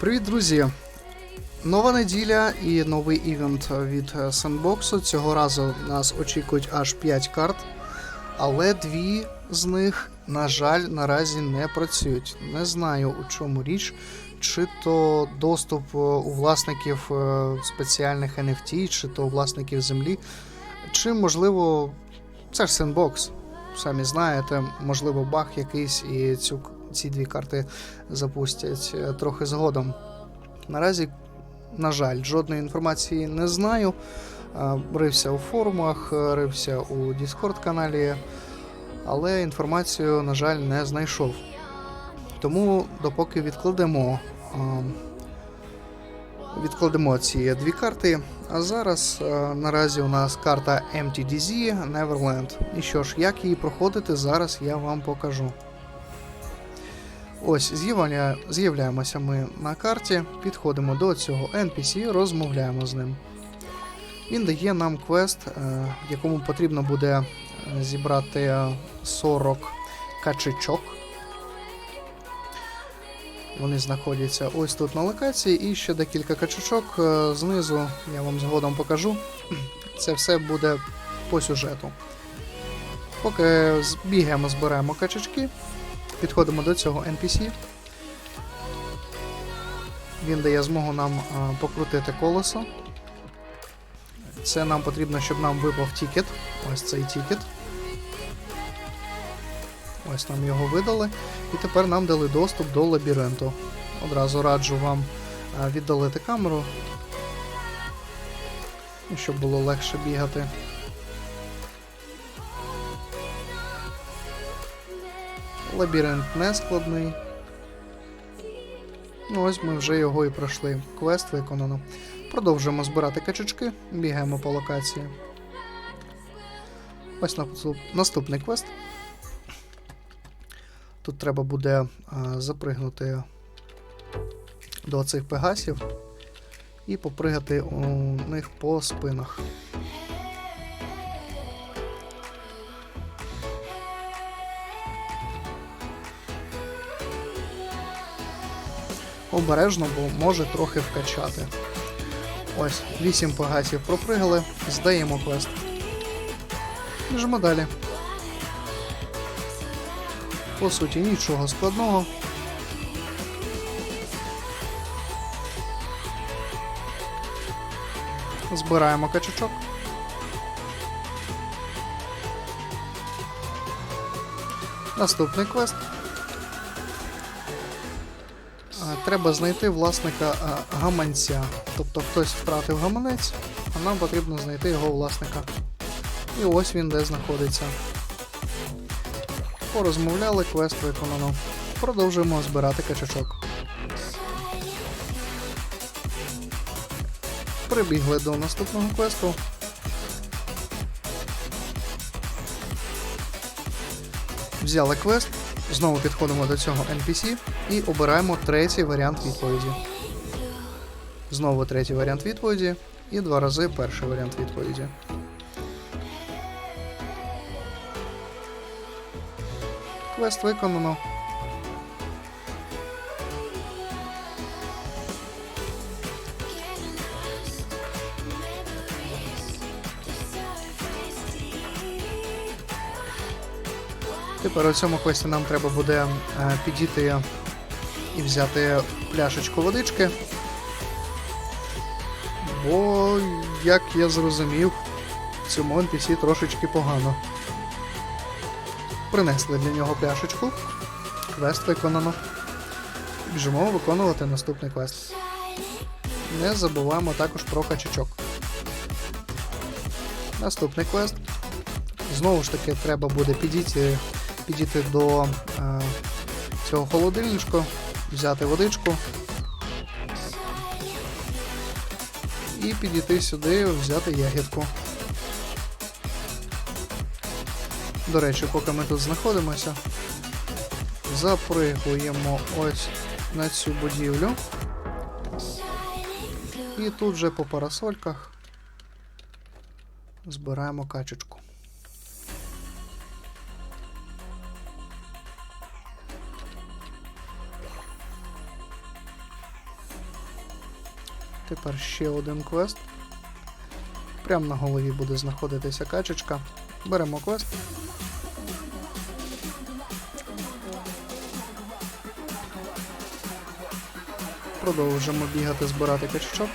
Привіт, друзі! Нова неділя і новий івент від Sandbox. Цього разу нас очікують аж 5 карт, але дві з них, на жаль, наразі не працюють. Не знаю у чому річ, чи то доступ е, у власників е, спеціальних NFT, чи то у власників землі, чи можливо, це ж Sandbox. Самі знаєте, можливо, баг якийсь і цю, ці дві карти запустять е, трохи згодом. Наразі, на жаль, жодної інформації не знаю. Е, Рився у форумах, е, рився у Discord каналі, але інформацію, на жаль, не знайшов. Тому допоки відкладемо, відкладемо ці дві карти. А зараз е, наразі у нас карта MTDZ Neverland. І що ж, як її проходити, зараз я вам покажу. Ось, з'явля... з'являємося ми на карті, підходимо до цього NPC, розмовляємо з ним. Він дає нам квест, е, якому потрібно буде е, зібрати 40 качечок. Вони знаходяться ось тут на локації, і ще декілька качечок е, знизу, я вам згодом покажу. Це все буде по сюжету. Поки бігаємо, збираємо качечки, підходимо до цього NPC. Він дає змогу нам покрутити колесо. Це нам потрібно, щоб нам випав тікет. Ось цей тікет. Ось нам його видали. І тепер нам дали доступ до лабіринту. Одразу раджу вам віддалити камеру, щоб було легше бігати. Лабіринт не складний. Ну, ось ми вже його і пройшли. Квест виконано. Продовжуємо збирати качечки, бігаємо по локації. Ось наступний квест. Тут треба буде а, запригнути до цих пегасів і попригати у них по спинах. Обережно, бо може трохи вкачати. Ось, 8 пегасів пропригали, здаємо квест. Біжимо далі. По суті, нічого складного. Збираємо качачок. Наступний квест. Треба знайти власника а, гаманця. Тобто хтось втратив гаманець, а нам потрібно знайти його власника. І ось він де знаходиться. Порозмовляли, квест виконано. Продовжуємо збирати качачок. Прибігли до наступного квесту. Взяли квест, знову підходимо до цього NPC і обираємо третій варіант відповіді. Знову третій варіант відповіді і два рази перший варіант відповіді. Квест виконано. Тепер у цьому квесті нам треба буде е, підійти і взяти пляшечку водички. Бо, як я зрозумів, цьому NPC трошечки погано. Принесли для нього пляшечку. Квест виконано. Біжимо виконувати наступний квест. Не забуваємо також про качачок. Наступний квест. Знову ж таки, треба буде підійти, підійти до е, цього холодильничку, взяти водичку. І підійти сюди, взяти ягідку. До речі, поки ми тут знаходимося, запригуємо ось на цю будівлю. І тут вже по парасольках збираємо качечку. Тепер ще один квест. Прямо на голові буде знаходитися качечка. Беремо квест. Продовжимо бігати, збирати качечок.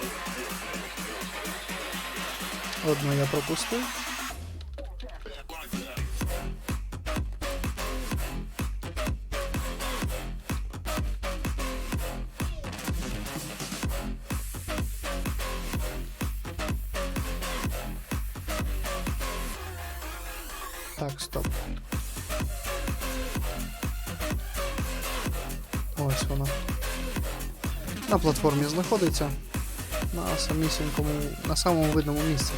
Одну я пропустив. Так, стоп. Ось вона. На платформі знаходиться. На самісінькому, на самому видному місці.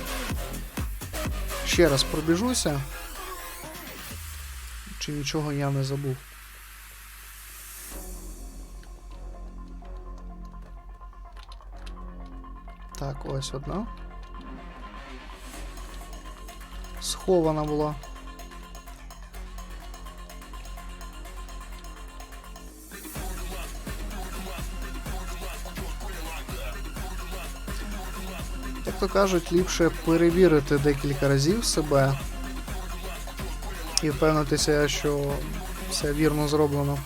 Ще раз пробіжуся. Чи нічого я не забув. Так, ось одна. Схована була. То кажуть, ліпше перевірити декілька разів себе і впевнитися, що все вірно зроблено,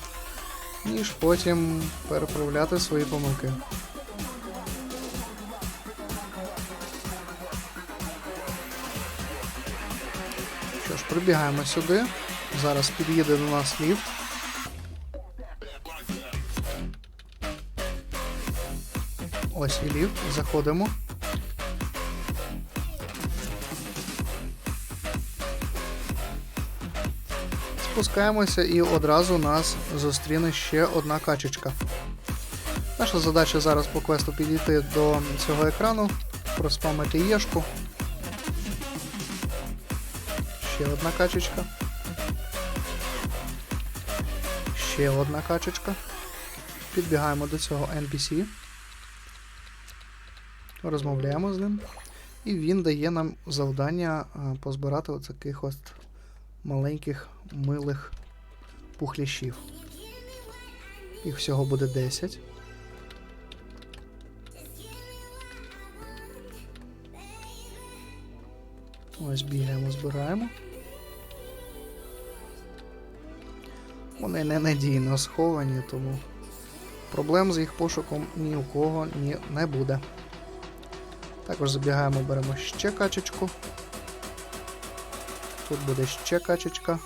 ніж потім переправляти свої помилки. Що ж, прибігаємо сюди. Зараз під'їде до нас ліфт. Ось і ліфт, заходимо. Спускаємося і одразу нас зустріне ще одна качечка. Наша задача зараз по квесту підійти до цього екрану, проспамити єшку. Ще одна качечка. Ще одна качечка. Підбігаємо до цього NPC. Розмовляємо з ним. І він дає нам завдання позбирати оцяких от маленьких милих пухляшів. Їх всього буде 10. Ось бігаємо, збираємо. Вони ненадійно сховані, тому проблем з їх пошуком ні у кого ні не буде. Також забігаємо, беремо ще качечку. Тут буде ще качечка.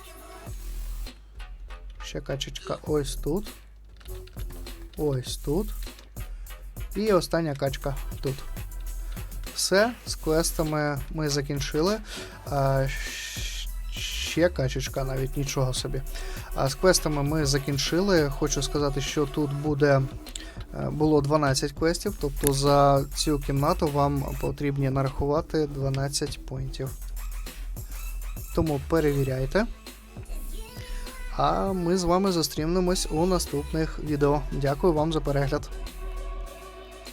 Ще качечка ось тут. Ось тут. І остання качка тут. Все, з квестами ми закінчили. А, ще качечка, навіть нічого собі. А з квестами ми закінчили. Хочу сказати, що тут буде. е, Було 12 квестів, тобто за цю кімнату вам потрібні нарахувати 12 поінтів. Тому перевіряйте. А ми з вами зустрінемось у наступних відео. Дякую вам за перегляд.